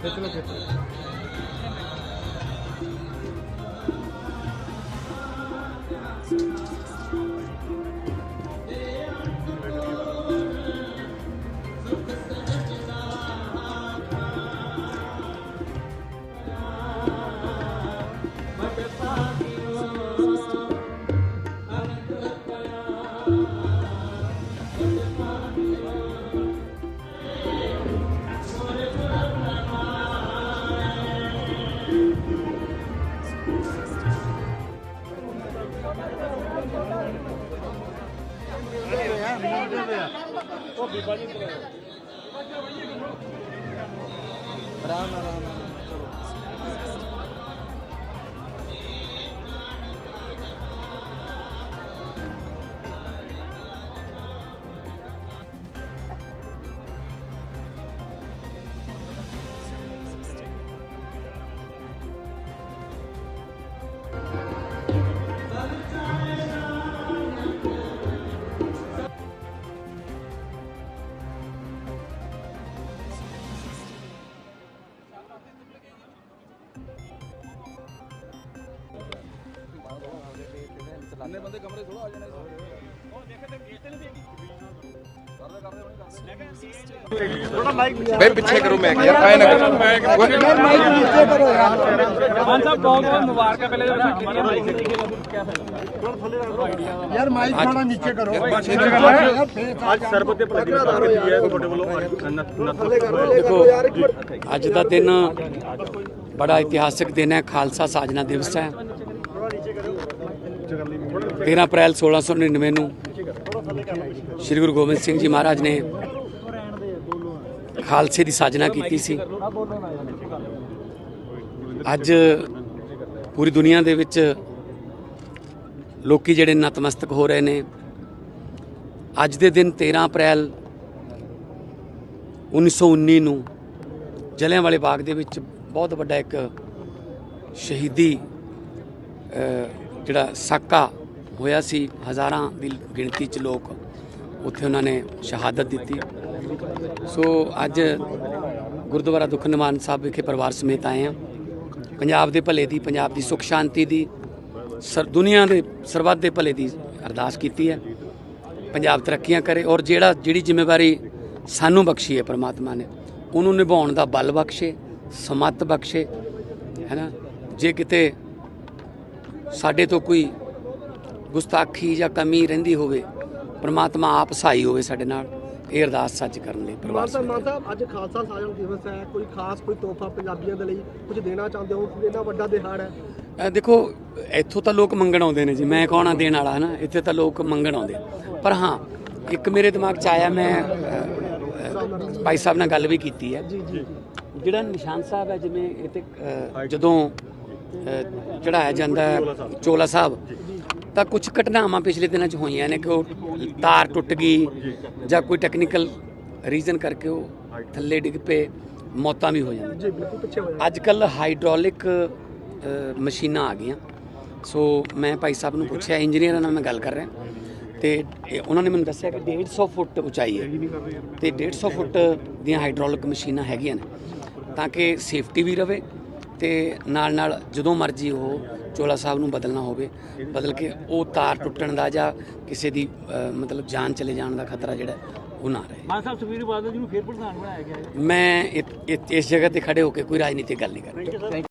Gracias. ਲਓ ਖਿੱਚ ਲਓ ਆਰਾਮ ਨਾਲ ਆਰਾਮ ਨਾਲ ਚਲੋ ਇੰਨੇ ਬੰਦੇ ਕਮਰੇ ਥੋੜਾ ਆ ਜਾਣੇ ਬਈ ਪਿੱਛੇ ਕਰੋ ਮੈਂ ਯਾਰ ਐ ਨਾ ਕਰੋ। ਮਾਈਕ ਨੀਚੇ ਕਰੋ ਯਾਰ ਖਾਨ ਸਾਹਿਬ ਬਹੁਤ ਬਹੁਤ ਮੁਬਾਰਕਾਂ ਪਹਿਲੇ ਯਾਰ ਮਾਈਕ ਥੋੜਾ ਨੀਚੇ ਕਰੋ। ਅੱਜ ਸਰਬਤ ਦੇ ਪ੍ਰਤੀ ਕੀਤੀ ਹੈ ਤੁਹਾਡੇ ਵੱਲੋਂ ਦੇਖੋ ਅੱਜ ਦਾ ਦਿਨ ਬੜਾ ਇਤਿਹਾਸਕ ਦਿਨ ਹੈ ਖਾਲਸਾ ਸਾਜਨਾ ਦਿਵਸ ਹੈ। 13 ਅਪ੍ਰੈਲ 1699 ਨੂੰ ਸ੍ਰੀ ਗੁਰੂ ਗੋਬਿੰਦ ਸਿੰਘ ਜੀ ਮਹਾਰਾਜ ਨੇ ਖਾਲਸੇ ਦੀ ਸਾਜਨਾ ਕੀਤੀ ਸੀ। ਅੱਜ ਪੂਰੀ ਦੁਨੀਆ ਦੇ ਵਿੱਚ ਲੋਕੀ ਜਿਹੜੇ ਨਤਮਸਤਕ ਹੋ ਰਹੇ ਨੇ। ਅੱਜ ਦੇ ਦਿਨ 13 ਅਪ੍ਰੈਲ 1919 ਨੂੰ ਜਲਿਆਂਵਾਲੇ ਬਾਗ ਦੇ ਵਿੱਚ ਬਹੁਤ ਵੱਡਾ ਇੱਕ ਸ਼ਹੀਦੀ ਜਿਹੜਾ ਸਾਕਾ ਹੋਇਆ ਸੀ, ਹਜ਼ਾਰਾਂ ਦੀ ਗਿਣਤੀ 'ਚ ਲੋਕ ਉੱਥੇ ਉਹਨਾਂ ਨੇ ਸ਼ਹਾਦਤ ਦਿੱਤੀ। ਸੋ ਅੱਜ ਗੁਰਦੁਆਰਾ ਦੁੱਖ ਨਿਵਾਰਨ ਸਾਹਿਬ ਵਿਖੇ ਪਰਿਵਾਰ ਸਮੇਤ ਆਏ ਹਾਂ। ਪੰਜਾਬ ਦੇ ਭਲੇ ਦੀ, ਪੰਜਾਬ ਦੀ ਸੁਖ ਸ਼ਾਂਤੀ ਦੀ, ਸਰ, ਦੁਨੀਆ ਦੇ ਸਰਬੱਤ ਦੇ ਭਲੇ ਦੀ ਅਰਦਾਸ ਕੀਤੀ ਹੈ। ਪੰਜਾਬ ਤਰੱਕੀਆਂ ਕਰੇ ਔਰ ਜਿਹੜਾ, ਜਿਹੜੀ ਜ਼ਿੰਮੇਵਾਰੀ ਸਾਨੂੰ ਬਖਸ਼ੀ ਹੈ ਪ੍ਰਮਾਤਮਾ ਨੇ, ਉਹਨੂੰ ਨਿਭਾਉਣ ਦਾ ਬਲ ਬਖਸ਼ੇ, ਸਮਤ ਬਖਸ਼ੇ, ਹੈ ਨਾ? ਜੇ ਕਿਤੇ ਸਾਡੇ ਤੋਂ ਕੋਈ ਗੁਸਤਾਖੀ ਜਾਂ ਕਮੀ ਰਹਿੰਦੀ ਹੋਵੇ ਪ੍ਰਮਾਤਮਾ ਆਪ ਸਹਾਈ ਹੋਵੇ ਸਾਡੇ ਨਾਲ ਇਹ ਅਰਦਾਸ ਸੱਚ ਕਰਨ ਲਈ ਪਰਿਵਾਰ ਸਾਹਿਬ ਸਮੇਤ ਮਾਨ ਸਾਹਿਬ ਅੱਜ ਖਾਲਸਾ ਸਾਜਨ ਦਿਵਸ ਹੈ ਕੋਈ ਖਾਸ ਕੋਈ ਤੋਹਫਾ ਪੰਜਾਬੀਆਂ ਦੇ ਲਈ ਕੁਝ ਦੇਣਾ ਚਾਹੁੰਦੇ ਹੋ? ਇੰਨਾ ਵੱਡਾ ਦਿਹਾੜ ਹੈ। ਦੇਖੋ ਇੱਥੋਂ ਤਾਂ ਲੋਕ ਮੰਗਣ ਆਉਂਦੇ ਨੇ ਜੀ ਮੈਂ ਕੌਣ ਆ ਦੇਣ ਵਾਲਾ ਹੈ ਨਾ ਇੱਥੇ ਤਾਂ ਲੋਕ ਮੰਗਣ ਆਉਂਦੇ ਪਰ ਹਾਂ ਇੱਕ ਮੇਰੇ ਦਿਮਾਗ 'ਚ ਆਇਆ ਮੈਂ ਭਾਈ ਸਾਹਿਬ ਨਾਲ ਗੱਲ ਵੀ ਕੀਤੀ ਹੈ। ਜਿਹੜਾ ਨਿਸ਼ਾਨ ਸਾਹਿਬ ਹੈ ਜਿਵੇਂ ਅ, ਜਦੋਂ ਚੜਾਇਆ ਜਾਂਦਾ ਚੋਲਾ ਸਾਹਿਬ ਤਾਂ ਕੁਝ ਘਟਨਾਵਾਂ ਪਿਛਲੇ ਦਿਨਾਂ 'ਚ ਹੋਈਆਂ ਨੇ ਕਿ ਉਹ ਤਾਰ ਟੁੱਟ ਗਈ ਜਾਂ ਕੋਈ ਟੈਕਨੀਕਲ ਰੀਜ਼ਨ ਕਰਕੇ ਉਹ ਥੱਲੇ ਡਿੱਗ ਪਏ ਮੌਤਾਂ ਵੀ ਹੋ ਜਾਂਦੀਆਂ। ਜੀ ਬਿਲਕੁਲ ਪਿੱਛੇ ਹੋਇਆ ਅੱਜ ਕੱਲ ਹਾਈਡ੍ਰੋਲਿਕ ਮਸ਼ੀਨਾਂ ਆ ਗਈਆਂ। ਸੋ ਮੈਂ ਭਾਈ ਸਾਹਿਬ ਨੂੰ ਪੁੱਛਿਆ ਇੰਜੀਨੀਅਰਾਂ ਨਾਲ ਮੈਂ ਗੱਲ ਕਰ ਰਿਹਾ। ਤੇ ਉਹਨਾਂ ਨੇ ਮੈਨੂੰ ਦੱਸਿਆ ਕਿ 150 ਫੁੱਟ ਉਚਾਈ ਹੈ ਤੇ 150 ਫੁੱਟ ਦੀਆਂ ਹਾਈਡ੍ਰੋਲਿਕ ਮਸ਼ੀਨਾਂ ਹੈਗੀਆਂ ਨੇ ਤਾਂ ਕਿ ਸੇਫਟੀ ਵੀ ਰਵੇ ਤੇ ਨਾਲ ਨਾਲ ਜਦੋਂ ਮਰਜ਼ੀ ਉਹ ਚੋਲਾ ਸਾਹਿਬ ਨੂੰ ਬਦਲਣਾ ਹੋਵੇ ਬਦਲ ਕੇ ਉਹ ਤਾਰ ਟੁੱਟਣ ਦਾ ਜਾਂ ਕਿਸੇ ਦੀ ਮਤਲਬ ਜਾਨ ਚਲੇ ਜਾਣ ਦਾ ਖਤਰਾ ਜਿਹੜਾ ਉਹ ਨਾ ਰਹੇ। ਮਾਨ ਸਾਹਿਬ ਸੁਖਬੀਰ ਬਾਦਲ ਜੀ ਨੂੰ ਫੇਰ ਪ੍ਰਧਾਨ ਬਣਾਇਆ ਗਿਆ ਮੈਂ ਇਸ ਜਗ੍ਹਾ ਤੇ ਖੜੇ ਹੋ ਕੇ ਕੋਈ ਰਾਜਨੀਤਿਕ ਗੱਲ ਨਹੀਂ ਕਰਦਾ